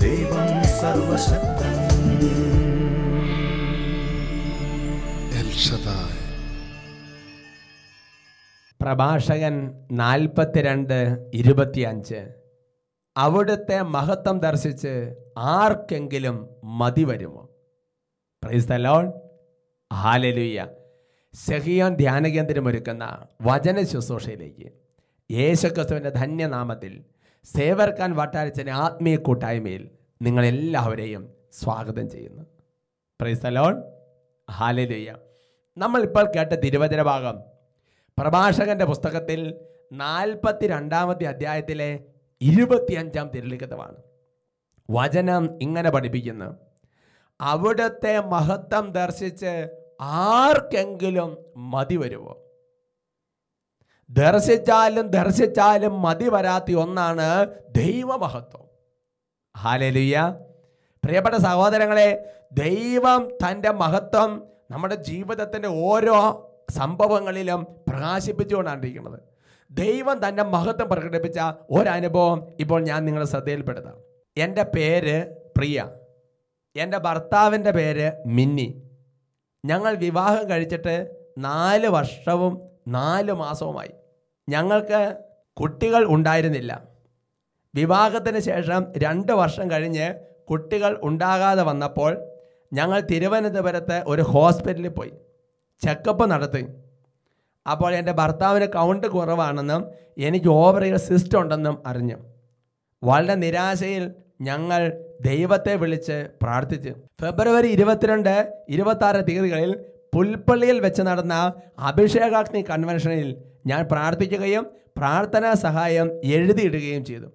ദൈവം സർവശക്തൻ. പ്രഭാഷകൻ നാൽപ്പത്തിരണ്ട് ഇരുപത്തിയഞ്ച്. അവിടുത്തെ മഹത്വം ദർശിച്ച് ആർക്കെങ്കിലും മതി വരുമോ? പ്രൈസ് ദ ലോർഡ് ഹാലലുയ്യ സെഹിയോൻ ധ്യാനകേന്ദ്രം ഒരുക്കുന്ന വചന ശുശ്രൂഷയിലേക്ക്. യേശുക്രിസ്തുവിന്റെ ധന്യനാമത്തിൽ സേവർക്കാൻ വട്ടാരച്ചന്റെ ആത്മീയ കൂട്ടായ്മയിൽ നിങ്ങളെല്ലാവരെയും സ്വാഗതം ചെയ്യുന്നു. പ്രൈസ് ദ ലോർഡ് ഹാലലുയ്യ നമ്മളിപ്പോൾ കേട്ട തിരുവചന ഭാഗം പ്രഭാഷകന്റെ പുസ്തകത്തിൽ നാൽപ്പത്തി രണ്ടാമത്തെ അധ്യായത്തിലെ ഇരുപത്തിയഞ്ചാം തിരുലിഖിതമാണ്. വചനം ഇങ്ങനെ പഠിപ്പിക്കുന്നു. അവിടുത്തെ മഹത്വം ദർശിച്ച് ആർക്കെങ്കിലും മതി വരുമോ ദർശിച്ചാലും ദർശിച്ചാലും മതി വരാത്ത ഒന്നാണ് ദൈവമഹത്വം. ഹാലലുയ്യ പ്രിയപ്പെട്ട സഹോദരങ്ങളെ ദൈവം തന്റെ മഹത്വം നമ്മുടെ ജീവിതത്തിന്റെ ഓരോ സംഭവങ്ങളിലും പ്രകാശിപ്പിച്ചുകൊണ്ടാണ്ടിരിക്കുന്നത്. ദൈവം തന്റെ മഹത്വം പ്രകടിപ്പിച്ച ഒരനുഭവം ഇപ്പോൾ ഞാൻ നിങ്ങളുടെ ശ്രദ്ധയിൽപ്പെടുത്താം. എന്റെ പേര് പ്രിയ. എന്റെ ഭർത്താവിന്റെ പേര് മിന്നി. ഞങ്ങൾ വിവാഹം കഴിച്ചിട്ട് നാല് വർഷവും നാല് മാസവുമായി. ഞങ്ങൾക്ക് കുട്ടികൾ ഉണ്ടായിരുന്നില്ല. വിവാഹത്തിന് ശേഷം രണ്ട് വർഷം കഴിഞ്ഞ് കുട്ടികൾ ഉണ്ടാകാതെ വന്നപ്പോൾ ഞങ്ങൾ തിരുവനന്തപുരത്ത് ഒരു ഹോസ്പിറ്റലിൽ പോയി. ചെക്കപ്പ് നടത്തി. അപ്പോൾ എന്റെ ഭർത്താവിന് കൗണ്ട് കുറവാണെന്നും എനിക്ക് ഓവറിയിൽ സിസ്റ്റം ഉണ്ടെന്നും അറിഞ്ഞു. വളരെ നിരാശയിൽ ഞങ്ങൾ ദൈവത്തെ വിളിച്ച് പ്രാർത്ഥിച്ചു. ഫെബ്രുവരി ഇരുപത്തിരണ്ട് ഇരുപത്തി തീയതികളിൽ പുൽപ്പള്ളിയിൽ വെച്ച് നടന്ന അഭിഷേകാഗ്നി കൺവെൻഷനിൽ ഞാൻ പ്രാർത്ഥിക്കുകയും പ്രാർത്ഥനാ സഹായം എഴുതിയിടുകയും ചെയ്തു.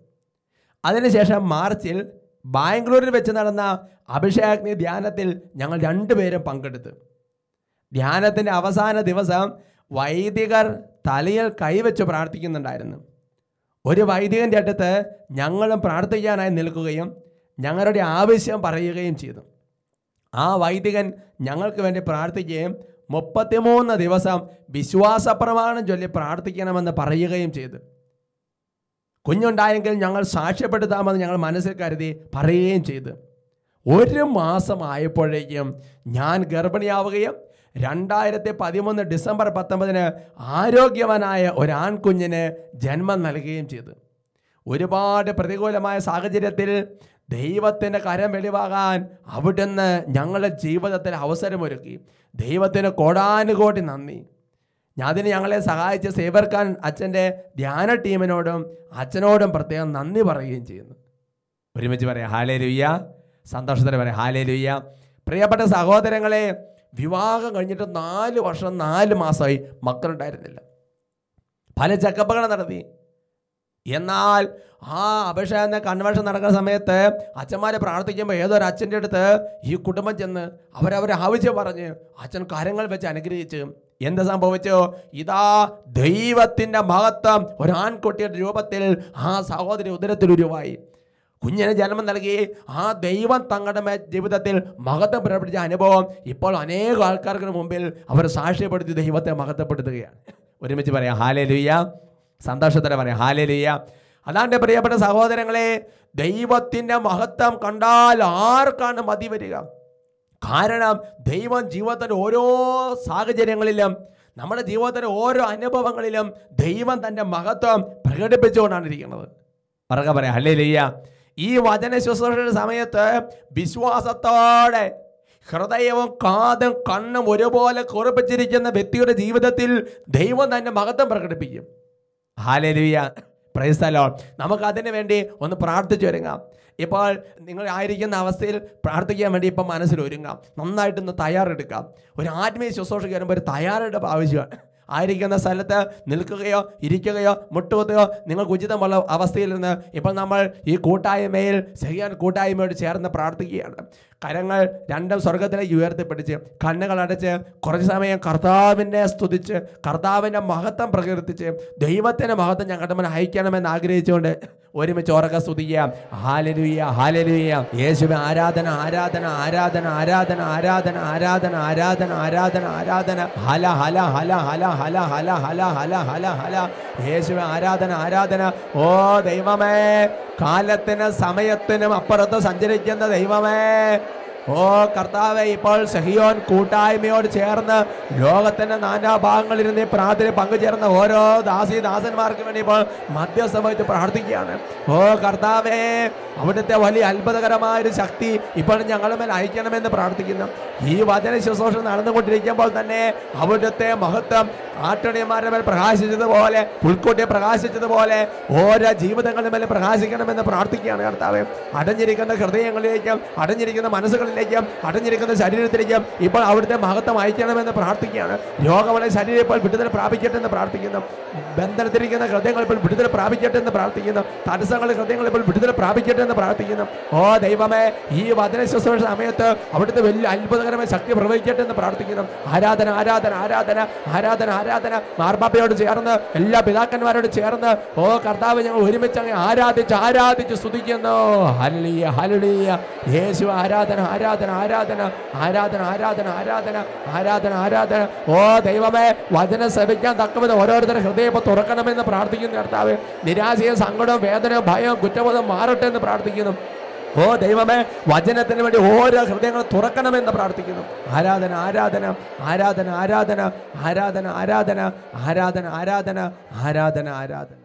അതിനുശേഷം മാർച്ചിൽ ബാംഗ്ലൂരിൽ വെച്ച് നടന്ന അഭിഷേകാഗ്നി ധ്യാനത്തിൽ ഞങ്ങൾ രണ്ടുപേരും പങ്കെടുത്തു. ധ്യാനത്തിന്റെ അവസാന ദിവസം വൈദികർ തലയിൽ കൈവച്ച് പ്രാർത്ഥിക്കുന്നുണ്ടായിരുന്നു. ഒരു വൈദികന്റെ അടുത്ത് ഞങ്ങളും പ്രാർത്ഥിക്കാനായി നിൽക്കുകയും ഞങ്ങളുടെ ആവശ്യം പറയുകയും ചെയ്തു. ആ വൈദികൻ ഞങ്ങൾക്ക് വേണ്ടി പ്രാർത്ഥിക്കുകയും മുപ്പത്തിമൂന്ന് ദിവസം വിശ്വാസ പ്രമാണം ചൊല്ലി പ്രാർത്ഥിക്കണമെന്ന് പറയുകയും ചെയ്തു. കുഞ്ഞുണ്ടായെങ്കിൽ ഞങ്ങൾ സാക്ഷ്യപ്പെടുത്താമെന്ന് ഞങ്ങൾ മനസ്സിൽ കരുതി പറയുകയും ചെയ്തു. ഒരു മാസമായപ്പോഴേക്കും ഞാൻ ഗർഭിണിയാവുകയും രണ്ടായിരത്തി പതിമൂന്ന് ഡിസംബർ പത്തൊമ്പതിന് ആരോഗ്യവാനായ ഒരാൺകുഞ്ഞിന് ജന്മം നൽകുകയും ചെയ്തു. ഒരുപാട് പ്രതികൂലമായ സാഹചര്യത്തിൽ ദൈവത്തിന്റെ കരം വെളിവാകാൻ അവിടുന്ന് ഞങ്ങളുടെ ജീവിതത്തിൽ അവസരമൊരുക്കി. ദൈവത്തിന് കോടാനുകോടി നന്ദി. അതിന് ഞങ്ങളെ സഹായിച്ച സേവർക്കാൻ അച്ഛന്റെ ധ്യാന ടീമിനോടും അച്ഛനോടും പ്രത്യേകം നന്ദി പറയുകയും ചെയ്യുന്നു. ഒരുമിച്ച് പറയാം ഹാലേ ലുയ്യ സന്തോഷത്തിന് പറയാം ഹാലേ ലുയ്യ പ്രിയപ്പെട്ട സഹോദരങ്ങളെ വിവാഹം കഴിഞ്ഞിട്ട് നാല് വർഷം നാല് മാസമായി മക്കളുണ്ടായിരുന്നില്ല. പല ചെക്കപ്പുകൾ നടത്തി. എന്നാൽ ആ അപേക്ഷ എന്ന കൺവെൻഷൻ നടക്കുന്ന സമയത്ത് അച്ഛന്മാരെ പ്രാർത്ഥിക്കുമ്പോൾ ഏതൊരു അച്ഛന്റെ അടുത്ത് ഈ കുടുംബം ചെന്ന് അവരവരെ ആവശ്യം പറഞ്ഞ് അച്ഛൻ കാര്യങ്ങൾ വെച്ച് അനുഗ്രഹിച്ച് എന്ത് സംഭവിച്ചു? ഇതാ ദൈവത്തിന്റെ മഹത്വം. ഒരു ആൺകുട്ടിയുടെ രൂപത്തിൽ ആ സഹോദരി ഉദരത്തിൽ ഉരുവായി. കുഞ്ഞിന് ജന്മം നൽകി. ആ ദൈവം തങ്ങളുടെ ജീവിതത്തിൽ മഹത്വം പ്രകടിപ്പിച്ച അനുഭവം ഇപ്പോൾ അനേക ആൾക്കാർക്ക് മുമ്പിൽ അവർ സാക്ഷ്യപ്പെടുത്തി ദൈവത്തെ മഹത്വപ്പെടുത്തുകയാണ്. ഒരുമിച്ച് പറയാം. ഹാലേ ലുയ്യ സന്തോഷത്തോടെ പറയാം. ഹാലേ ലുയ്യ അതാണ്ട് പ്രിയപ്പെട്ട സഹോദരങ്ങളെ ദൈവത്തിന്റെ മഹത്വം കണ്ടാൽ ആർക്കാണ് മതി വരിക? കാരണം ദൈവം ജീവിതത്തിന്റെ ഓരോ സാഹചര്യങ്ങളിലും നമ്മുടെ ജീവിതത്തിന്റെ ഓരോ അനുഭവങ്ങളിലും ദൈവം തന്റെ മഹത്വം പ്രകടിപ്പിച്ചുകൊണ്ടാണ് ഇരിക്കുന്നത്. പറക പറയാം അല്ലേ ലയ്യ ഈ വചന ശുശ്രൂഷയുടെ സമയത്ത് വിശ്വാസത്തോടെ ഹൃദയവും കാതും കണ്ണും ഒരുപോലെ കുറിപ്പിച്ചിരിക്കുന്ന വ്യക്തിയുടെ ജീവിതത്തിൽ ദൈവം തന്നെ മഹത്വം പ്രകടിപ്പിക്കും. പ്രൈസ്തലോ നമുക്ക് അതിന് വേണ്ടി ഒന്ന് പ്രാർത്ഥിച്ചു ഒരുങ്ങാം. ഇപ്പോൾ നിങ്ങൾ ആയിരിക്കുന്ന അവസ്ഥയിൽ പ്രാർത്ഥിക്കാൻ വേണ്ടി ഇപ്പം മനസ്സിൽ ഒരുങ്ങാം. നന്നായിട്ടൊന്ന് തയ്യാറെടുക്കാം. ഒരു ആത്മീയ ശുശ്രൂഷ വരുമ്പോൾ ഒരു തയ്യാറെടുപ്പ് ആവശ്യമാണ്. ആയിരിക്കുന്ന സ്ഥലത്ത് നിൽക്കുകയോ ഇരിക്കുകയോ മുട്ടുകുത്തുകയോ നിങ്ങൾക്ക് ഉചിതമുള്ള അവസ്ഥയിൽ നിന്ന് ഇപ്പോൾ നമ്മൾ ഈ കൂട്ടായ്മയിൽ ചെയ്യാൻ കൂട്ടായ്മയോട് ചേർന്ന് പ്രാർത്ഥിക്കുകയാണ്. കരങ്ങൾ രണ്ടും സ്വർഗത്തിലേക്ക് ഉയർത്തിപ്പിടിച്ച് കണ്ണുകൾ അടച്ച് കുറച്ച് സമയം കർത്താവിനെ സ്തുതിച്ച് കർത്താവിന്റെ മഹത്വം പ്രകീർത്തിച്ച് ദൈവത്തിന്റെ മഹത്വം ഞങ്ങളുടെ മുന്നിൽ അയക്കണമെന്ന് ആഗ്രഹിച്ചുകൊണ്ട് ഒരുമിച്ച് ഉറക്ക സ്തുതിക്കാം. ഹാലരുയ ഹാലലുയ്യ യേശുവെ ആരാധന ആരാധന ആരാധന ആരാധന ആരാധന ആരാധന ആരാധന ആരാധന ആരാധന. ഹല ഹല ഹല ഹല ഹല ഹല ഹല ഹല ഹല ഹല. യേശുവെ ആരാധന ആരാധന. ഓ ദൈവമേ കാലത്തിനും സമയത്തിനും അപ്പുറത്ത് സഞ്ചരിക്കുന്ന ദൈവമേ ഓ കർത്താവെ ഇപ്പോൾ സഹിയോൻ കൂട്ടായ്മയോട് ചേർന്ന് ലോകത്തിന്റെ നാനാഭാഗങ്ങളിരുന്ന് ഈ പ്രാർത്ഥന പങ്കുചേർന്ന ഓരോ ദാസി ദാസന്മാർക്ക് വേണ്ടി ഇപ്പോൾ മധ്യസമയത്ത് പ്രാർത്ഥിക്കുകയാണ്. ഓ കർത്താവേ അവിടുത്തെ വലിയ അത്ഭുതകരമായ ഒരു ശക്തി ഇപ്പോൾ ഞങ്ങളുടെ മേൽ അയക്കണമെന്ന് പ്രാർത്ഥിക്കുന്നു. ഈ വചന ശുശ്രൂഷ നടന്നുകൊണ്ടിരിക്കുമ്പോൾ തന്നെ അവിടുത്തെ മഹത്വം ആട്ടണിയന്മാരുടെ മേൽ പ്രകാശിച്ചതുപോലെ പുൽക്കൂട്ടി പ്രകാശിച്ചതുപോലെ ഓരോ ജീവിതങ്ങളുടെ മേലെ പ്രകാശിക്കണമെന്ന് പ്രാർത്ഥിക്കുകയാണ് കർത്താവ്. അടഞ്ഞിരിക്കുന്ന ഹൃദയങ്ങളിലേക്കും അടഞ്ഞിരിക്കുന്ന മനസ്സുകളിലേക്കും അടഞ്ഞിരിക്കുന്ന ശരീരത്തിലേക്കും ഇപ്പോൾ അവിടുത്തെ മഹത്വം അയക്കണമെന്ന് പ്രാർത്ഥിക്കുകയാണ്. രോഗമുള്ള ശരീരം ഇപ്പോൾ വിടുതൽ പ്രാപിക്കട്ടെ എന്ന് പ്രാർത്ഥിക്കുന്നു. ബന്ധനത്തിരിക്കുന്ന ഹൃദയങ്ങൾ ഇപ്പോൾ വിടുതൽ പ്രാപിക്കട്ടെ എന്ന് പ്രാർത്ഥിക്കുന്നു. തടസ്സങ്ങളുടെ ഹൃദയങ്ങൾ ഇപ്പോൾ വിടുതൽ പ്രാപിക്കട്ടെ എന്ന് പ്രാർത്ഥിക്കുന്നു. ഓ ദൈവമേ ഈ വചന ശുശ്രൂഷ സമയത്ത് അവിടുത്തെ വലിയ അത്ഭുതകരമായ ശക്തി പ്രവഹിക്കട്ടെ എന്ന് പ്രാർത്ഥിക്കുന്നു. ആരാധന ആരാധന ആരാധന ആരാധന ആരാധന. മാർബാബയോട് ചേർന്ന് എല്ലാ പിതാക്കന്മാരോട് ചേർന്ന് ഓ കർത്താവ് ഞങ്ങൾ ഒരുമിച്ച് അങ്ങ് ആരാധിച്ച് ആരാധിച്ച് സ്തുതിക്കുന്നു. ഹലിയ ഹലിയ യേശു ആരാധന ആരാധന ആരാധന. ആരാധന ആരാധന ആരാധന. ആരാധന ആരാധന. ഓ ദൈവമേ വചനം ശ്രമിക്കാൻ തക്കവിധം ഓരോരുത്തരുടെ ഹൃദയം തുറക്കണമെന്ന് പ്രാർത്ഥിക്കുന്നു കർത്താവ്. നിരാശയും സങ്കടവും വേദനയും ഭയവും കുറ്റബോധം മാറട്ടെ എന്ന് പ്രാർത്ഥിക്കുന്നു. ഓ ദൈവമേ വചനത്തിന് വേണ്ടി ഓരോ ഹൃദയങ്ങൾ തുറക്കണമെന്ന് പ്രാർത്ഥിക്കുന്നു. ആരാധന ആരാധന ആരാധന ആരാധന ആരാധന ആരാധന ആരാധന ആരാധന ആരാധന ആരാധന.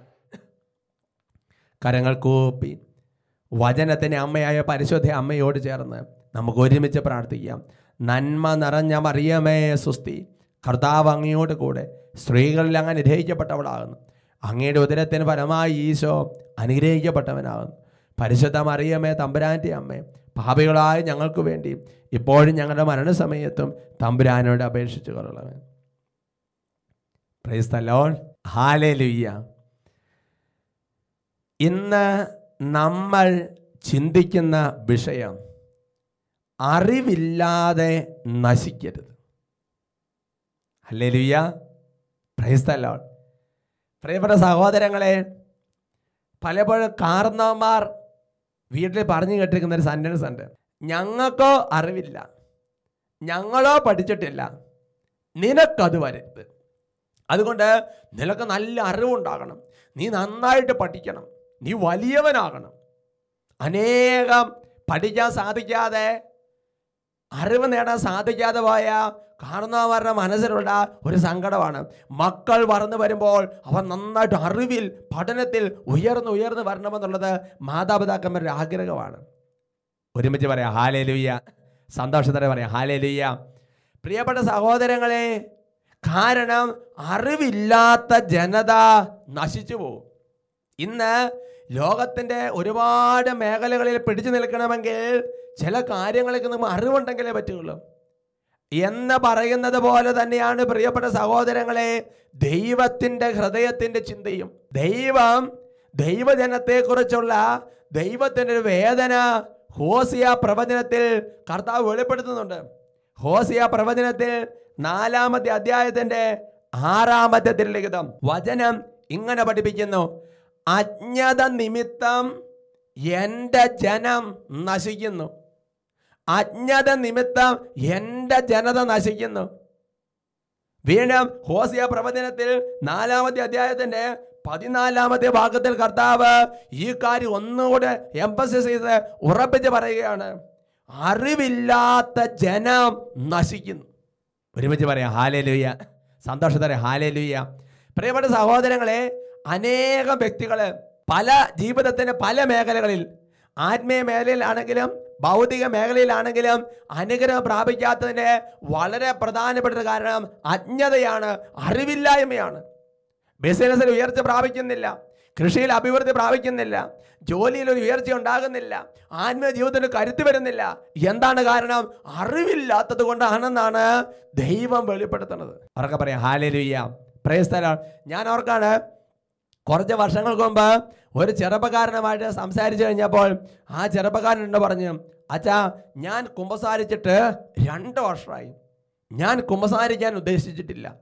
കരങ്ങൾ കൂപ്പി. വചനത്തിന് അമ്മയായ പരിശുദ്ധ അമ്മയോട് ചേർന്ന് നമുക്ക് ഒരുമിച്ച് പ്രാർത്ഥിക്കാം. നന്മ നിറഞ്ഞ മറിയമേ സുസ്തി. കർത്താവ് അങ്ങയോട് കൂടെ സ്ത്രീകളിൽ അങ്ങ് അനുഗ്രഹിക്കപ്പെട്ടവളാകുന്നു. അങ്ങയുടെ ഉദരത്തിന് പരമായി ഈശോ അനുഗ്രഹിക്കപ്പെട്ടവനാകുന്നു. പരിശുദ്ധ മറിയമേ തമ്പുരാന്റെ അമ്മേ പാപികളായ ഞങ്ങൾക്ക് വേണ്ടി ഇപ്പോഴും ഞങ്ങളുടെ മരണസമയത്തും തമ്പുരാനോട് അപേക്ഷിച്ചു കൊള്ളണമേ പ്രൈസ് ദ ലോർഡ് ഹാലേലുയ്യ ഇന്ന് നമ്മൾ ചിന്തിക്കുന്ന വിഷയം അറിവില്ലാതെ നശിക്കരുത്. ഹല്ലേലൂയ പ്രൈസ് ദ ലോർഡ് പ്രിയപ്പെട്ട സഹോദരങ്ങളെ പലപ്പോഴും കാർന്നവന്മാർ വീട്ടിൽ പറഞ്ഞു കേട്ടിരിക്കുന്ന ഒരു സെന്റൻസ് ഉണ്ട്. ഞങ്ങൾക്കോ അറിവില്ല. ഞങ്ങളോ പഠിച്ചിട്ടില്ല. നിനക്കത് വരരുത് അതുകൊണ്ട് നിനക്ക് നല്ല അറിവുണ്ടാകണം. നീ നന്നായിട്ട് പഠിക്കണം. നീ വലിയവനാകണം. അനേകം പഠിക്കാൻ സാധിക്കാതെ അറിവ് നേടാൻ സാധിക്കാതെ പോയ കാരണവരുടെ മനസ്സിലുള്ള ഒരു സങ്കടമാണ്. മക്കൾ വളർന്നു വരുമ്പോൾ അവർ നന്നായിട്ട് അറിവിൽ പഠനത്തിൽ ഉയർന്നു ഉയർന്ന് വരണമെന്നുള്ളത് മാതാപിതാക്കന്മാരുടെ ആഗ്രഹമാണ്. ഒരുമിച്ച് പറയാം ഹാലേ ലുയ്യ സന്തോഷത്തോടെ പറയാം ഹാലേ ലുയ്യ പ്രിയപ്പെട്ട സഹോദരങ്ങളെ കാരണം അറിവില്ലാത്ത ജനത നശിച്ചു പോകും. ഇന്ന് ലോകത്തിന്റെ ഒരുപാട് മേഖലകളിൽ പിടിച്ചു നിൽക്കണമെങ്കിൽ ചില കാര്യങ്ങളൊക്കെ നമ്മൾ അറിവുണ്ടെങ്കിലേ പറ്റുള്ളൂ എന്ന് പറയുന്നത് പോലെ തന്നെയാണ് പ്രിയപ്പെട്ട സഹോദരങ്ങളെ ദൈവത്തിന്റെ ഹൃദയത്തിന്റെ ചിന്തയും. ദൈവം ദൈവജനത്തെക്കുറിച്ചുള്ള ദൈവത്തിന്റെ ഒരു വേദന ഹോസിയ പ്രവചനത്തിൽ കർത്താവ് വെളിപ്പെടുത്തുന്നുണ്ട്. ഹോസിയ പ്രവചനത്തിൽ നാലാമത്തെ അധ്യായത്തിന്റെ ആറാമത്തെ തിരുലിഖിതം വചനം ഇങ്ങനെ പഠിപ്പിക്കുന്നു. അജ്ഞത നിമിത്തം എന്റെ ജനം നശിക്കുന്നു. അജ്ഞത നിമിത്തം ജനത നശിക്കുന്നു. വീണ്ടും ഹോസിയ പ്രവചനത്തിൽ നാലാമത്തെ അധ്യായത്തിന്റെ പതിനാലാമത്തെ ഭാഗത്തിൽ കർത്താവ് ഈ കാര്യം ഒന്നുകൂടെ എംപസിസ് ചെയ്ത് ഉറപ്പിച്ച് പറയുകയാണ്. അറിവില്ലാത്ത ജനം നശിക്കുന്നു. ഒരുമിച്ച് പറയാം ഹാലേലുയ്യ സന്തോഷത്തോടെ ഹാലേലുയ്യ പ്രിയപ്പെട്ട സഹോദരങ്ങളെ അനേകം വ്യക്തികൾ പല ജീവിതത്തിന്റെ പല മേഖലകളിൽ ആത്മീയ മേഖലയിലാണെങ്കിലും ഭൗതിക മേഖലയിലാണെങ്കിലും അനുഗ്രഹം പ്രാപിക്കാത്തതിന്റെ വളരെ പ്രധാനപ്പെട്ട കാരണം അജ്ഞതയാണ് അറിവില്ലായ്മയാണ്. ബിസിനസ്സിൽ ഉയർച്ച പ്രാപിക്കുന്നില്ല കൃഷിയിൽ അഭിവൃദ്ധി പ്രാപിക്കുന്നില്ല ജോലിയിൽ ഒരു ഉയർച്ച ഉണ്ടാകുന്നില്ല ആത്മീയ ജീവിതത്തിന് കരുത്ത് വരുന്നില്ല. എന്താണ് കാരണം? അറിവില്ലാത്തത് കൊണ്ടാണെന്നാണ് ദൈവം വെളിപ്പെടുത്തുന്നത്. അവർക്ക് പറയാം ഹാലലുയ്യ. പ്രേസ്തല ഞാൻ ഓർക്കാണ് കുറച്ച് വർഷങ്ങൾക്ക് മുമ്പ് ഒരു ചെറുപ്പക്കാരനുമായിട്ട് സംസാരിച്ചു കഴിഞ്ഞപ്പോൾ ആ ചെറുപ്പക്കാരൻ എന്ന് പറഞ്ഞു അച്ഛാ ഞാൻ കുമ്പസാരിച്ചിട്ട് രണ്ട് വർഷമായി. ഞാൻ കുമ്പസാരിക്കാൻ ഉദ്ദേശിച്ചിട്ടില്ല.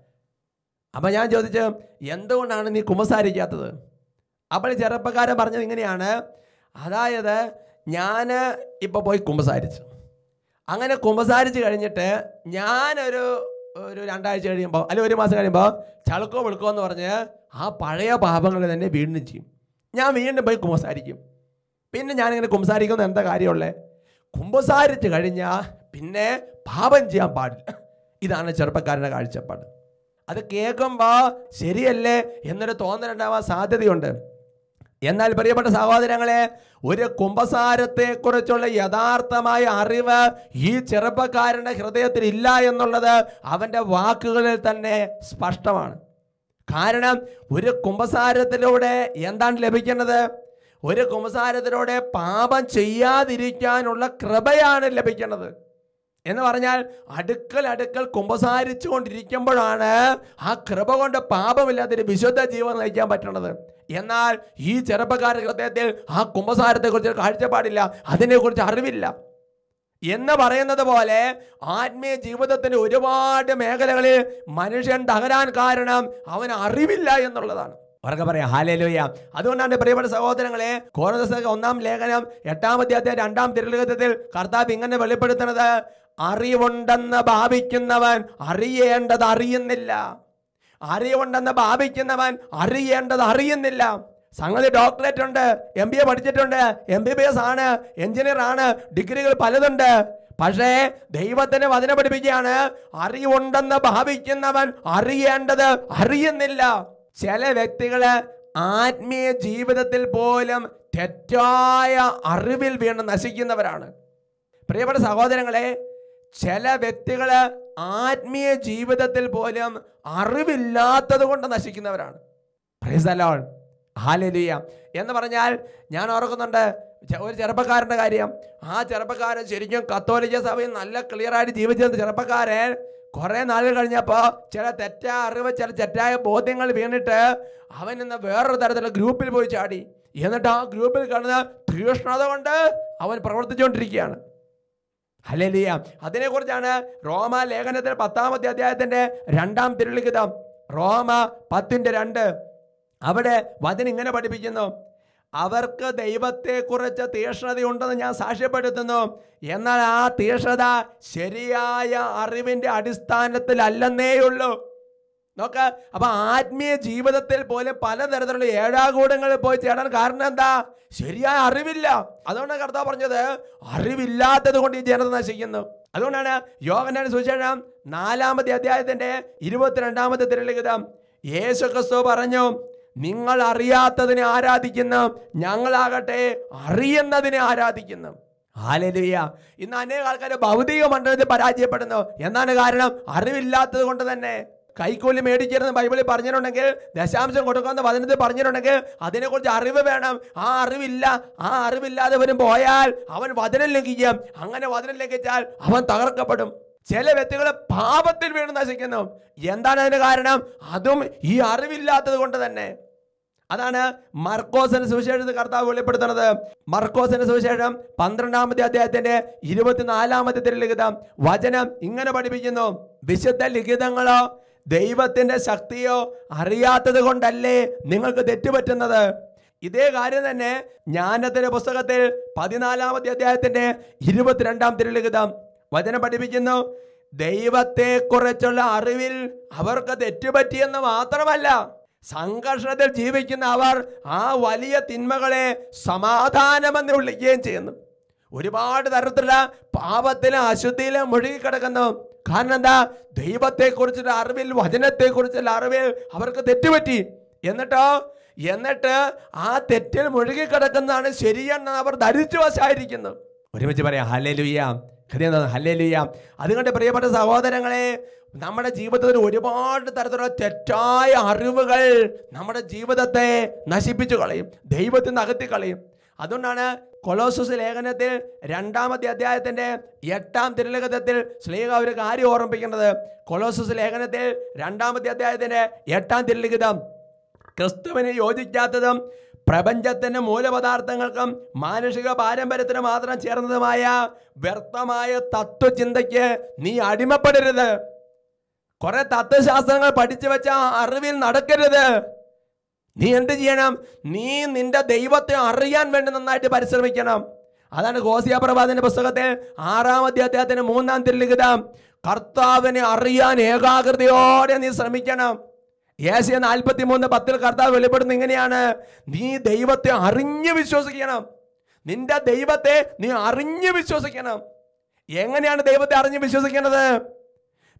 അപ്പം ഞാൻ ചോദിച്ചു എന്തുകൊണ്ടാണ് നീ കുമ്പസാരിക്കാത്തത്? അപ്പോൾ ചെറുപ്പക്കാരൻ പറഞ്ഞത് ഇങ്ങനെയാണ്. അതായത് ഞാൻ ഇപ്പോൾ പോയി കുമ്പസാരിച്ചു. അങ്ങനെ കുമ്പസാരിച്ച് കഴിഞ്ഞിട്ട് ഞാനൊരു ഒരു രണ്ടാഴ്ച കഴിയുമ്പോൾ അല്ലെങ്കിൽ ഒരു മാസം കഴിയുമ്പോൾ ചളുക്കോ വെളുക്കോ എന്ന് പറഞ്ഞ് ആ പഴയ പാപങ്ങൾ തന്നെ വീണ്ടും ചെയ്യും. ഞാൻ വീണ്ടും പോയി കുമ്പസാരിക്കും. പിന്നെ ഞാനിങ്ങനെ കുമ്പസാരിക്കുന്ന എന്താ കാര്യമുള്ളത് കുമ്പസാരിച്ച് കഴിഞ്ഞാൽ പിന്നെ പാപം ചെയ്യാൻ പാടില്ല. ഇതാണ് ചെറുപ്പക്കാരന്റെ കാഴ്ചപ്പാട്. അത് കേൾക്കുമ്പോൾ ശരിയല്ലേ എന്നൊരു തോന്നലുണ്ടാവാൻ സാധ്യതയുണ്ട്. എന്നാൽ പ്രിയപ്പെട്ട സഹോദരങ്ങളെ ഒരു കുംഭസാരത്തെക്കുറിച്ചുള്ള യഥാർത്ഥമായ അറിവ് ഈ ചെറുപ്പക്കാരന്റെ ഹൃദയത്തിൽ ഇല്ല എന്നുള്ളത് അവന്റെ വാക്കുകളിൽ തന്നെ സ്പഷ്ടമാണ്. കാരണം ഒരു കുംഭസാരത്തിലൂടെ എന്താണ് ലഭിക്കുന്നത് ഒരു കുംഭസാരത്തിലൂടെ പാപം ചെയ്യാതിരിക്കാനുള്ള കൃപയാണ് ലഭിക്കുന്നത് എന്ന് പറഞ്ഞാൽ അടുക്കൽ അടുക്കൽ കുമ്പസാരിച്ചു കൊണ്ടിരിക്കുമ്പോഴാണ് ആ കൃപ കൊണ്ട് പാപമില്ലാത്തൊരു വിശുദ്ധ ജീവൻ നയിക്കാൻ പറ്റുന്നത് എന്നാൽ ഈ ചെറുപ്പക്കാരുടെ ഹൃദയത്തിൽ ആ കുമ്പസാരത്തെക്കുറിച്ച് കാഴ്ചപ്പാടില്ല അതിനെക്കുറിച്ച് അറിവില്ല. എന്ന് പറയുന്നത് പോലെ ആത്മീയ ജീവിതത്തിന്റെ ഒരുപാട് മേഖലകളിൽ മനുഷ്യൻ തകരാൻ കാരണം അവന് അറിവില്ല എന്നുള്ളതാണ്. ഉറക്കെ പറയാം ഹാലേലുയ. അതുകൊണ്ടാണ് പ്രിയപ്പെട്ട സഹോദരങ്ങളെ കോരസ ഒന്നാം ലേഖനം എട്ടാം അധ്യായം രണ്ടാം തിരുലിഖിതത്തിൽ കർത്താവ് ഇങ്ങനെ വെളിപ്പെടുത്തുന്നത് അറിവുണ്ടെന്ന് ഭാവിക്കുന്നവൻ അറിയേണ്ടത് അറിയുന്നില്ല. അറിവുണ്ടെന്ന് ഭാവിക്കുന്നവൻ അറിയേണ്ടത് അറിയുന്നില്ല. സംഗതി ഡോക്ടറേറ്റ് ഉണ്ട് എം ബി എ പഠിച്ചിട്ടുണ്ട് എം ബി ബി എസ് ആണ് എഞ്ചിനീയർ ആണ് ഡിഗ്രികൾ പലതുണ്ട്. പക്ഷേ ദൈവത്തിന് വചനം പഠിപ്പിക്കുകയാണ് അറിവുണ്ടെന്ന് ഭാവിക്കുന്നവൻ അറിയേണ്ടത് അറിയുന്നില്ല. ചില വ്യക്തികൾ ആത്മീയ ജീവിതത്തിൽ പോലും തെറ്റായ അറിവിൽ വീണ് നശിക്കുന്നവരാണ്. പ്രിയപ്പെട്ട സഹോദരങ്ങളെ ചില വ്യക്തികൾ ആത്മീയ ജീവിതത്തിൽ പോലും അറിവില്ലാത്തത് കൊണ്ട് നശിക്കുന്നവരാണ്. Praise ഹാലലിയ. എന്ന് പറഞ്ഞാൽ ഞാൻ ഓർക്കുന്നുണ്ട് ഒരു ചെറുപ്പക്കാരന്റെ കാര്യം. ആ ചെറുപ്പക്കാരൻ ശരിക്കും കത്തോലിക്ക സഭയിൽ നല്ല ക്ലിയറായിട്ട് ജീവിച്ചിരുന്ന ചെറുപ്പക്കാരൻ കുറേ നാൾ കഴിഞ്ഞപ്പോൾ ചില തെറ്റായ അറിവ് ചില തെറ്റായ ബോധ്യങ്ങൾ വീണിട്ട് അവൻ ഇന്ന് വേറൊരു തരത്തിലുള്ള ഗ്രൂപ്പിൽ പോയി ചാടി. എന്നിട്ട് ആ ഗ്രൂപ്പിൽ കാണുന്ന തീഷ്ണത കൊണ്ട് അവൻ പ്രവർത്തിച്ചുകൊണ്ടിരിക്കുകയാണ്. ഹലേലിയ അതിനെക്കുറിച്ചാണ് റോമ ലേഖനത്തിൽ പത്താമത്തെ അധ്യായത്തിന്റെ രണ്ടാം തിരുളിഖിതം റോമ പത്തിന്റെ രണ്ട്. അവിടെ വചനം ഇങ്ങനെ പഠിപ്പിക്കുന്നു. അവർക്ക് ദൈവത്തെക്കുറിച്ച് തീഷ്ണതയുണ്ടെന്ന് ഞാൻ സാക്ഷ്യപ്പെടുത്തുന്നു. എന്നാൽ ആ തീഷ്ണത ശരിയായ അറിവിന്റെ അടിസ്ഥാനത്തിലല്ലെന്നേയുള്ളൂ. നോക്ക് അപ്പൊ ആത്മീയ ജീവിതത്തിൽ പോലും പലതരത്തിലുള്ള ഏഴാകൂടങ്ങളിൽ പോയി ചേടാൻ കാരണം എന്താ? ശരിയായ അറിവില്ല. അതുകൊണ്ടാണ് കർത്താവ് പറഞ്ഞത് അറിവില്ലാത്തത് കൊണ്ട് ഈ ജനത നശിക്കുന്നു അതുകൊണ്ടാണ് യോഗനാണ് സുവിശേഷം? നാലാമത്തെ അധ്യായത്തിന്റെ ഇരുപത്തിരണ്ടാമത്തെ തിരലിഖിതം. യേശു ക്രിസ്തു പറഞ്ഞു നിങ്ങൾ അറിയാത്തതിനെ ആരാധിക്കുന്നു ഞങ്ങളാകട്ടെ അറിയുന്നതിനെ ആരാധിക്കുന്നു. ആലലിയ ഇന്ന് അനേക ആൾക്കാർ ഭൗതിക മണ്ഡലത്തിൽ പരാജയപ്പെടുന്നു. എന്നാണ് കാരണം? അറിവില്ലാത്തത് കൊണ്ട് തന്നെ. കൈക്കൂലി മേടിച്ചിരുന്ന ബൈബിളിൽ പറഞ്ഞിട്ടുണ്ടെങ്കിൽ ദശാംശം കൊടുക്കുന്ന വചനത്തിൽ പറഞ്ഞിട്ടുണ്ടെങ്കിൽ അതിനെക്കുറിച്ച് അറിവ് വേണം. ആ അറിവില്ല ആ അറിവില്ലാതെ വരും പോയാൽ അവൻ വചനം ലംഘിക്കും. അങ്ങനെ വചനം ലംഘിച്ചാൽ അവൻ തകർക്കപ്പെടും. ചില വ്യക്തികൾ പാപത്തിൽ വീണ് നശിക്കുന്നു. എന്താണ് അതിന് കാരണം? അതും ഈ അറിവില്ലാത്തത് കൊണ്ട് തന്നെ. അതാണ് മർക്കോസിന്റെ സുവിശേഷത്തിൽ കർത്താവ് വെളിപ്പെടുത്തുന്നത്. മർക്കോസിന്റെ സുവിശേഷം പന്ത്രണ്ടാമത്തെ അദ്ദേഹത്തിന്റെ ഇരുപത്തിനാലാമത്തെ തിരുലിഖിതം വചനം ഇങ്ങനെ പഠിപ്പിക്കുന്നു. വിശുദ്ധ ലിഖിതങ്ങളോ ദൈവത്തിന്റെ ശക്തിയോ അറിയാത്തത് കൊണ്ടല്ലേ നിങ്ങൾക്ക് തെറ്റുപറ്റുന്നത് ഇതേ കാര്യം തന്നെ ജ്ഞാനത്തിന്റെ പുസ്തകത്തിൽ പതിനാലാമത്തെ അധ്യായത്തിന്റെ ഇരുപത്തിരണ്ടാം തിരുലിഖിതം വചനം പഠിപ്പിക്കുന്നു. ദൈവത്തെക്കുറിച്ചുള്ള അറിവിൽ അവർക്ക് തെറ്റുപറ്റിയെന്ന് മാത്രമല്ല സംഘർഷത്തിൽ ജീവിക്കുന്ന അവർ ആ വലിയ തിന്മകളെ സമാധാനമെന്ന് വിളിക്കുകയും ചെയ്യുന്നു. ഒരുപാട് തരത്തിലുള്ള പാപത്തിലും അശുദ്ധിയിലും മുഴുകിക്കിടക്കുന്നു. കാരണം എന്താ? ദൈവത്തെക്കുറിച്ചുള്ള അറിവിൽ വചനത്തെക്കുറിച്ചുള്ള അറിവിൽ അവർക്ക് തെറ്റുപറ്റി. എന്നിട്ടോ? എന്നിട്ട് ആ തെറ്റിൽ മുഴുകിക്കിടക്കുന്നതാണ് ശരിയെന്ന് അവർ ധരിച്ചു വശായിരിക്കുന്നത് ഒരുമിച്ച് പറയാം ഹലലുയ്യ ഹൃദയം ഹലലുയ്യ അതുകൊണ്ട് പ്രിയപ്പെട്ട സഹോദരങ്ങളെ നമ്മുടെ ജീവിതത്തിൽ ഒരുപാട് തരത്തിലുള്ള തെറ്റായ അറിവുകൾ നമ്മുടെ ജീവിതത്തെ നശിപ്പിച്ചു കളയും ദൈവത്തിൽ നിന്ന് അകത്തി കളയും. അതുകൊണ്ടാണ് കൊളോസസ് ലേഖനത്തിൽ രണ്ടാമത്തെ അധ്യായത്തിന്റെ എട്ടാം തിരുലകത്തിൽ സ്ലീഹ ഒരു കാര്യം ഓർമ്മിപ്പിക്കേണ്ടത്. കൊളോസസ് ലേഖനത്തിൽ രണ്ടാമത്തെ അധ്യായത്തിന്റെ എട്ടാം തിരുലിഖിതം. ക്രിസ്തുവിന് യോജിക്കാത്തതും പ്രപഞ്ചത്തിന്റെ മൂലപദാർത്ഥങ്ങൾക്കും മാനുഷിക പാരമ്പര്യത്തിന് മാത്രം ചേർന്നതുമായ വ്യർത്ഥമായ തത്വചിന്തയ്ക്ക് നീ അടിമപ്പെടരുത്. കുറെ തത്വശാസ്ത്രങ്ങൾ പഠിച്ചു വെച്ച അറിവിൽ നടക്കരുത്. നീ എന്ത് ചെയ്യണം? നീ നിന്റെ ദൈവത്തെ അറിയാൻ വേണ്ടി നന്നായിട്ട് പരിശ്രമിക്കണം. അതാണ് ഗോസിയ പ്രഭാതന്റെ പുസ്തകത്തെ ആറാം അധ്യായത്തിന് മൂന്നാം തിരുലിഖിതം കർത്താവിനെ അറിയാൻ ഏകാഗ്രതയോടെ നീ ശ്രമിക്കണം. ഏഷ്യ നാൽപ്പത്തി മൂന്ന് പത്തിൽ കർത്താവ് വെളിപ്പെടുന്ന ഇങ്ങനെയാണ്. നീ ദൈവത്തെ അറിഞ്ഞു വിശ്വസിക്കണം. നിന്റെ ദൈവത്തെ നീ അറിഞ്ഞു വിശ്വസിക്കണം. എങ്ങനെയാണ് ദൈവത്തെ അറിഞ്ഞ് വിശ്വസിക്കേണ്ടത്?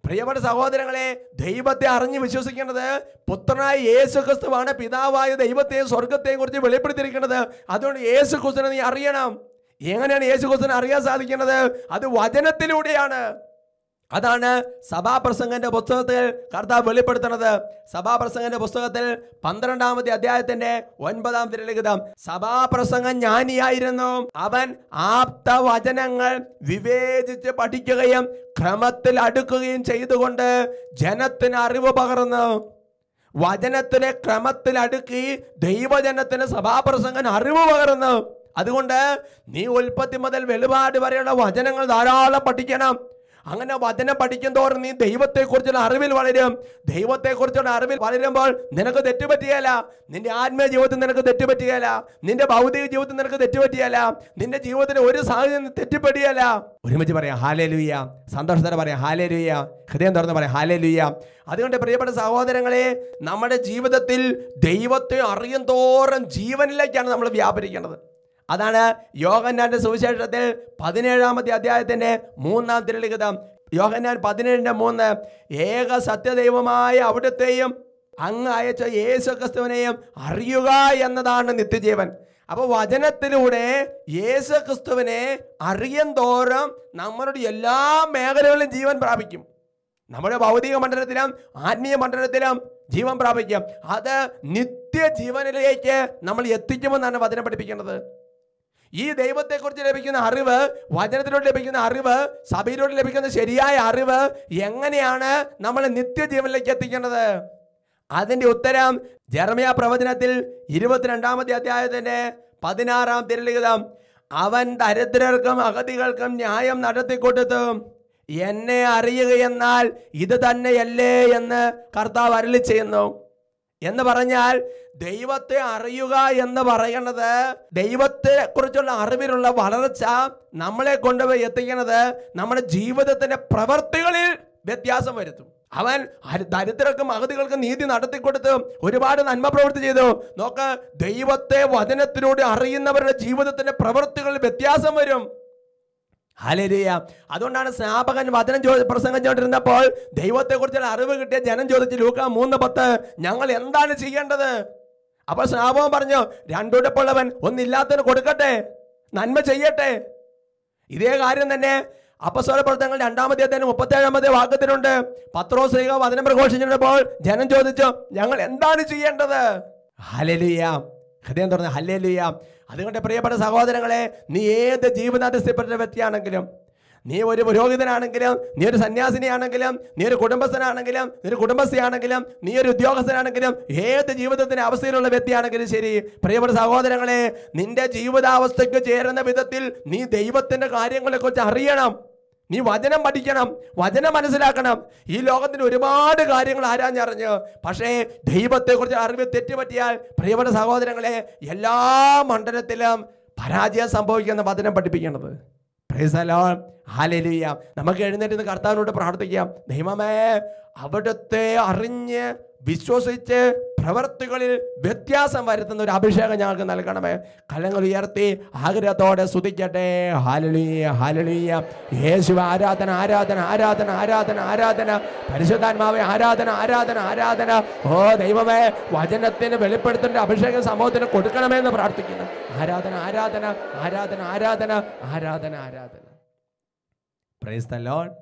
പ്രിയപ്പെട്ട സഹോദരങ്ങളെ ദൈവത്തെ അറിഞ്ഞ് വിശ്വസിക്കേണ്ടത് പുത്രനായ യേശു ക്രിസ്തുവാണ് പിതാവായ ദൈവത്തെയും സ്വർഗത്തെയും കുറിച്ച് വെളിപ്പെടുത്തിയിരിക്കുന്നത്. അതുകൊണ്ട് യേശു ക്രിസ്തുവിനെ നീ അറിയണം. എങ്ങനെയാണ് യേശു ക്രിസ്തുവിനെ അറിയാൻ സാധിക്കുന്നത് അത് വചനത്തിലൂടെയാണ്. അതാണ് സഭാപ്രസംഗന്റെ പുസ്തകത്തിൽ കർത്താവ് വെളിപ്പെടുത്തുന്നത്. സഭാപ്രസംഗന്റെ പുസ്തകത്തിൽ പന്ത്രണ്ടാമത്തെ അധ്യായത്തിന്റെ ഒൻപതാം തിരലിഖിതം സഭാപ്രസംഗം ജ്ഞാനിയായിരുന്നു. അവൻ ആപ്ത വചനങ്ങൾ വിവേചിച്ച് പഠിക്കുകയും ക്രമത്തിൽ അടുക്കുകയും ചെയ്തുകൊണ്ട് ജനത്തിന് അറിവ് പകർന്നു. വചനത്തിനെ ക്രമത്തിൽ അടുക്കി ദൈവജനത്തിന് സഭാപ്രസംഗൻ അറിവ് പകർന്നു. അതുകൊണ്ട് നീ ഉൽപ്പത്തി മുതൽ വെളിപാട് വരെയുള്ള വചനങ്ങൾ ധാരാളം പഠിക്കണം. അങ്ങനെ വചനം പഠിക്കും തോറും നീ ദൈവത്തെക്കുറിച്ചുള്ള അറിവിൽ വളരും. ദൈവത്തെക്കുറിച്ചുള്ള അറിവിൽ വളരുമ്പോൾ നിനക്ക് തെറ്റുപറ്റിയല്ല നിന്റെ ആത്മീയ ജീവിതത്തിൽ നിനക്ക് തെറ്റുപറ്റിയല്ല നിന്റെ ഭൗതിക ജീവിതത്തിൽ നിനക്ക് തെറ്റുപറ്റിയല്ല നിന്റെ ജീവിതത്തിന് ഒരു സാഹചര്യം തെറ്റുപറ്റിയല്ല ഒരുമിച്ച് പറയാം ഹാലേ ലുയ്യ സന്തോഷത്തോടെ പറയാം ഹാലേ ലുയ്യ ഹൃദയം തുറന്ന് പറയാം ഹാലേ ലുയ്യ അതുകൊണ്ട് പ്രിയപ്പെട്ട സഹോദരങ്ങളെ നമ്മുടെ ജീവിതത്തിൽ ദൈവത്തെ അറിയും തോറും ജീവനിലേക്കാണ് നമ്മൾ വ്യാപരിക്കേണ്ടത്. അതാണ് യോഗന്നാന്റെ സുവിശേഷത്തിൽ പതിനേഴാമത്തെ അധ്യായത്തിന്റെ മൂന്നാം തിരലിഖിതം. യോഹന്നാൻ പതിനേഴിന്റെ മൂന്ന് ഏക സത്യദൈവമായ അവിടുത്തെയും അങ്ങ് അയച്ച യേശു ക്രിസ്തുവിനെയും അറിയുക എന്നതാണ് നിത്യജീവൻ. അപ്പോൾ വചനത്തിലൂടെ യേശു ക്രിസ്തുവിനെ അറിയും തോറും നമ്മളുടെ എല്ലാ മേഖലകളിലും ജീവൻ പ്രാപിക്കും. നമ്മുടെ ഭൗതിക മണ്ഡലത്തിലും ആത്മീയ മണ്ഡലത്തിലും ജീവൻ പ്രാപിക്കും. അത് നിത്യജീവനിലേക്ക് നമ്മൾ എത്തിക്കുമെന്നാണ് വചനം പഠിപ്പിക്കുന്നത്. ഈ ദൈവത്തെക്കുറിച്ച് ലഭിക്കുന്ന അറിവ് വചനത്തിലൂടെ ലഭിക്കുന്ന അറിവ് സഭയിലൂടെ ലഭിക്കുന്ന ശരിയായ അറിവ് എങ്ങനെയാണ് നമ്മൾ നിത്യജീവനിലേക്ക് എത്തിക്കേണ്ടത്? അതിന്റെ ഉത്തരം ജർമ്മയ പ്രവചനത്തിൽ ഇരുപത്തിരണ്ടാമത്തെ അധ്യായത്തിന്റെ പതിനാറാം തിരലിഖിതം അവൻ ദരിദ്രർക്കും അഗതികൾക്കും ന്യായം നടത്തിക്കൊടുത്തു. എന്നെ അറിയുകയെന്നാൽ ഇത് തന്നെയല്ലേ എന്ന് കർത്താവ് അരളി ചെയ്യുന്നു. എന്ന് പറഞ്ഞാൽ ദൈവത്തെ അറിയുക എന്ന് പറയുന്നത് ദൈവത്തെ കുറിച്ചുള്ള അറിവിലുള്ള വളർച്ച നമ്മളെ കൊണ്ടുപോയി എത്തിക്കുന്നത് നമ്മുടെ ജീവിതത്തിന്റെ പ്രവർത്തികളിൽ വ്യത്യാസം വരുത്തും. അവൻ ദരിദ്രർക്കും അഗതികൾക്കും നീതി നടത്തിക്കൊടുത്ത് ഒരുപാട് നന്മ പ്രവൃത്തി ചെയ്തു. നോക്ക് ദൈവത്തെ വചനത്തിലൂടെ അറിയുന്നവരുടെ ജീവിതത്തിന്റെ പ്രവൃത്തികളിൽ വ്യത്യാസം വരും. ഹല്ലേലൂയ. അതുകൊണ്ടാണ് സ്നാപകൻ വചനം പ്രസംഗം ചോദിച്ചിരുന്നപ്പോൾ ദൈവത്തെക്കുറിച്ചുള്ള അറിവ് കിട്ടിയ ജനം ചോദിച്ചു ലൂക്ക മൂന്ന് പത്ത് ഞങ്ങൾ എന്താണ് ചെയ്യേണ്ടത്? അപ്പോൾ സ്നാപകൻ പറഞ്ഞു രണ്ടുടപ്പുള്ളവൻ ഒന്നില്ലാത്തവന് കൊടുക്കട്ടെ നന്മ ചെയ്യട്ടെ. ഇതേ കാര്യം തന്നെ അപ്പസ്വല പ്രവർത്തനങ്ങൾ രണ്ടാമത്തെ മുപ്പത്തേഴാമത്തെ വാക്യത്തിലുണ്ട്. പത്രോ സ്ത്രീക വചനം പ്രഘോഷിച്ചപ്പോൾ ജനം ചോദിച്ചു ഞങ്ങൾ എന്താണ് ചെയ്യേണ്ടത്? ഹലലിയ ഹൃദയം തുറന്ന് ഹല്ലേലുയ. അതുകൊണ്ട് പ്രിയപ്പെട്ട സഹോദരങ്ങളെ നീ ഏത് ജീവിതാധിഷ്ഠപ്പെട്ട വ്യക്തിയാണെങ്കിലും നീ ഒരു പുരോഹിതനാണെങ്കിലും നീ ഒരു സന്യാസിനിയാണെങ്കിലും നീ ഒരു കുടുംബസ്ഥനാണെങ്കിലും നീ ഒരു കുടുംബസ്ഥയാണെങ്കിലും നീ ഒരു ഉദ്യോഗസ്ഥനാണെങ്കിലും ഏത് ജീവിതത്തിന് അവസ്ഥയിലുള്ള വ്യക്തിയാണെങ്കിലും ശരി. പ്രിയപ്പെട്ട സഹോദരങ്ങളെ നിന്റെ ജീവിതാവസ്ഥയ്ക്ക് ചേരുന്ന വിധത്തിൽ നീ ദൈവത്തിന്റെ കാര്യങ്ങളെക്കുറിച്ച് അറിയണം. നീ വചനം പഠിക്കണം വചനം മനസ്സിലാക്കണം. ഈ ലോകത്തിന് ഒരുപാട് കാര്യങ്ങൾ ആരാഞ്ഞറിഞ്ഞ് പക്ഷേ ദൈവത്തെക്കുറിച്ച് അറിവ് തെറ്റുപറ്റിയാൽ പ്രിയപ്പെട്ട സഹോദരങ്ങളെ എല്ലാ മണ്ഡലത്തിലും പരാജയം സംഭവിക്കുന്ന വചനം പഠിപ്പിക്കേണ്ടത്. പ്രേസലോ ഹാലലിയ. നമുക്ക് എഴുന്നേറ്റ് കർത്താവിനോട് പ്രാർത്ഥിക്കാം. ദൈവമേ അവിടുത്തെ അറിഞ്ഞ് വിശ്വസിച്ച് പ്രവർത്തികളിൽ വ്യത്യാസം വരുത്തുന്ന ഒരു അഭിഷേകം ഞങ്ങൾക്ക് നൽകണമേ. കലങ്ങൾ ഉയർത്തി ആഗ്രഹത്തോടെ സ്തുതിക്കട്ടെ. ഹാലലീയ ഹാലലീയ യേശു ആരാധന ആരാധന ആരാധന ആരാധന ആരാധന. പരിശുദ്ധാത്മാവെ ആരാധന ആരാധന ആരാധന. ഓ ദൈവമേ വചനത്തിന് വെളിപ്പെടുത്തേണ്ട അഭിഷേകം സമൂഹത്തിന് കൊടുക്കണമേ എന്ന് പ്രാർത്ഥിക്കുന്നു. ആരാധന ആരാധന ആരാധന ആരാധന ആരാധന ആരാധന. Praise the Lord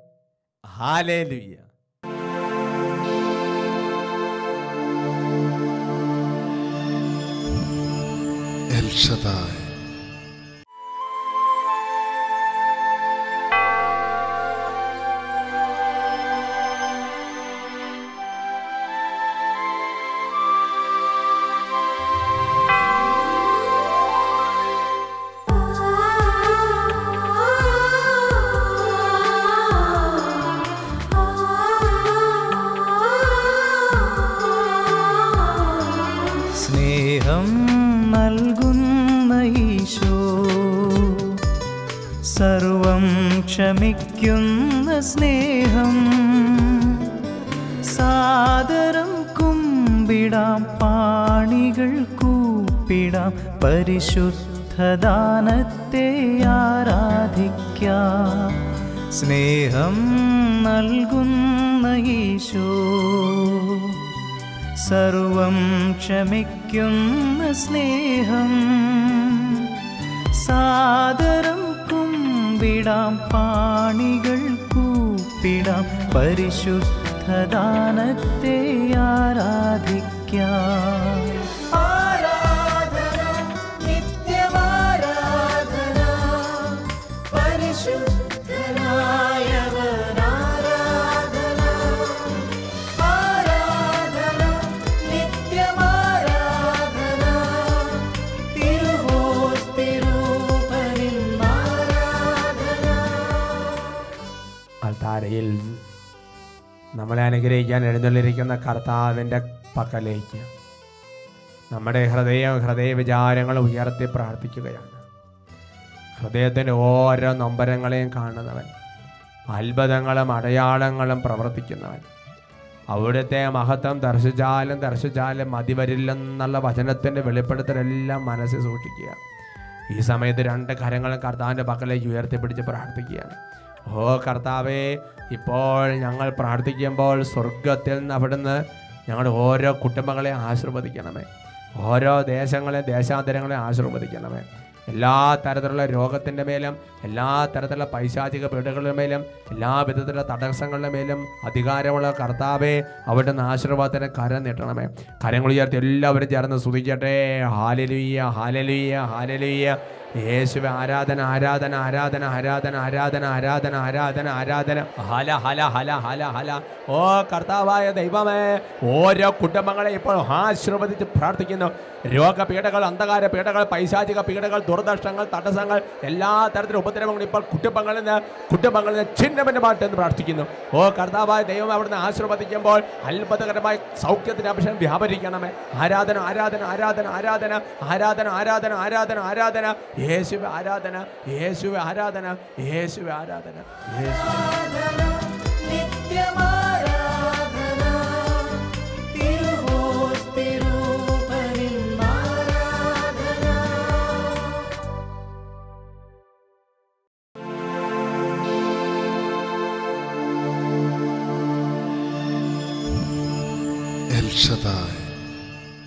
hallelujah El Shaddai. കുമ്പിടാം പാണികൾ കൂപ്പിടാം പരിശുദ്ധദാനത്തെ ആരാധിക്കാം. സ്നേഹം നൽകുന്ന ഈശോ സർവം ക്ഷമിക്കുന്ന സ്നേഹം സാദരം കുമ്പിടാം പാണികൾ കൂപ്പിടാം പരിശുദ്ധദാനത്തെ ആരാധിക്കാം. ആരാധിക്കാം താരയിൽ നമ്മളെ അനുഗ്രഹിക്കാൻ എഴുന്നള്ളിരിക്കുന്ന കർത്താവിന്റെ പക്കലേക്ക് നമ്മുടെ ഹൃദയം ഹൃദയ വിചാരങ്ങൾ ഉയർത്തി പ്രാർത്ഥിക്കുകയാണ്. ഹൃദയത്തിന്റെ ഓരോ നൊമ്പരങ്ങളെയും കാണുന്നവൻ അത്ഭുതങ്ങളും അടയാളങ്ങളും പ്രവർത്തിക്കുന്നവൻ. അവിടുത്തെ മഹത്വം ദർശിച്ചാലും ദർശിച്ചാലും മതി വരില്ലെന്നുള്ള വചനത്തിന്റെ വെളിപ്പെടുത്തലെല്ലാം മനസ്സിൽ സൂക്ഷിക്കുക. ഈ സമയത്ത് രണ്ട് കരങ്ങളും കർത്താവിന്റെ പക്കലേക്ക് ഉയർത്തിപ്പിടിച്ച് പ്രാർത്ഥിക്കുകയാണ്. ഓ കർത്താവേ ഇപ്പോൾ ഞങ്ങൾ പ്രാർത്ഥിക്കുമ്പോൾ സ്വർഗത്തിൽ നിന്ന് അവിടുന്ന് ഞങ്ങളുടെ ഓരോ കുടുംബങ്ങളെ ആശീർവദിക്കണമേ. ഓരോ ദേശങ്ങളെ ദേശാന്തരങ്ങളെ ആശീർവദിക്കണമേ. എല്ലാ തരത്തിലുള്ള രോഗത്തിന്റെ മേലും എല്ലാ തരത്തിലുള്ള പൈശാചിക പീഡകളുടെ മേലും എല്ലാ വിധത്തിലുള്ള തടസ്സങ്ങളുടെ മേലും അധികാരമുള്ള കർത്താവെ അവിടുന്ന് ആശീർവാദത്തിന് കരം നീട്ടണമേ. കരങ്ങൾ ഉയർത്തി എല്ലാവരും ചേർന്ന് സ്തുതിക്കട്ടെ. ഹാലലുയ്യ ഹാലലുയ്യ ഹാലലുയ്യ യേശുവെ ആരാധന ആരാധന ആരാധന ആരാധന ആരാധന ആരാധന ആരാധന ആരാധന ഹല ഹല ഹല ഹല ഹല ഓ കർത്താവായ ദൈവമേ ഓരോ കുടുംബങ്ങളെ ഇപ്പോൾ ആശീർവദിച്ച് പ്രാർത്ഥിക്കുന്നു രോഗപീഠകൾ അന്ധകാര പീഠകൾ പൈശാചിക പീഠകൾ ദുർദർശങ്ങൾ തടസ്സങ്ങൾ എല്ലാ തരത്തിലും ഉപദ്രവങ്ങളും ഇപ്പോൾ കുടുംബങ്ങളിൽ നിന്ന് കുടുംബങ്ങളിൽ നിന്ന് ഛിന്നഭിന്നമായിട്ട് എന്ന് പ്രാർത്ഥിക്കുന്നു ഓ കർത്താവായ ദൈവം അവിടുന്ന് ആശീർവദിക്കുമ്പോൾ അത്ഭുതകരമായ സൗഖ്യത്തിന് അഭിഷേകം വ്യാപരിക്കണമേ ആരാധന ആരാധന ആരാധന ആരാധന ആരാധന ആരാധന ആരാധന ആരാധന യേശുവെ ആരാധന യേശുവെ ആരാധന യേശുവെ ആരാധന യേശു നിത്യമാരാധന തിരുവോസ്തിരൂപനിന്നാരാധന El Shaddai.